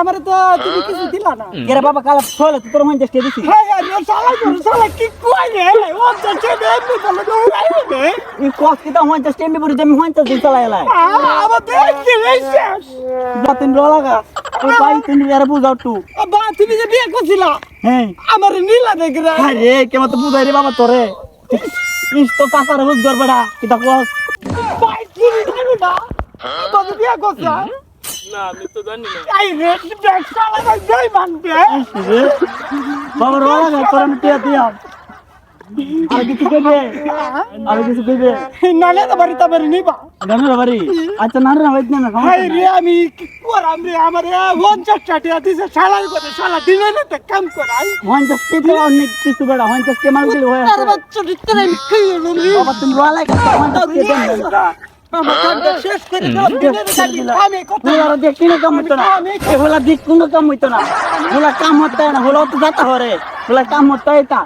আমার তো তুমি কিছু দিলা না। এরা বাবা কাল চলে তুই তোর মধ্যে স্টে দিছি। হ্যাঁ শালা করে শালা কি কই রে? ও তো ছেড়ে এমনি বলে তো উড়াই রে এই কস কি তা হইতে স্টে মি বুড়ি আমি হইতে দিন চালাই লাই আমার শেষ। যতদিন র লাগা ওই ভাই তুমি এরা বুঝাও টু। বাবা তুমি যে বিয়ে করছিলা হ্যাঁ। আমার নীলা দেখে রে। আরে কেমন তো বুঝাই রে বাবা তোরে। ইস তো কস কি না তো বিয়ে করছ না আমি তো জানি না আই রে দেখ শালা ভাই জয় মানবে রে বাবা র লাগা তোর আমি টিয়া দিয়া আর কিছু কইবে আর কিছু কইবে নালে তো বাড়ি তো বাড়ি নিবা জানো রে বাড়ি আচ্ছা না রে হইত না হাই রে আমি কি করাম রে আমার পঞ্চাশ টাকা দিছে শালার করে শালা দিনে রাতে কাম করাই হইতে স্টে তো অনেক কিছু বেড়া হইতে স্টে মাল দিলে হয়ে আর বাচ্চা দিতে আমি খেয়ে রে বাবা তুমি র লাগা হইতে স্টে দেন আমার কামটা শেষ করে দাও দিনে রাতে আমি কথা হলার দেখ কোনো কাম হইতো না। হলো কোনো কাম হইতো না। হলা কাম হতে না হলা তো যাতা হরে। হলা কাম হতে এটা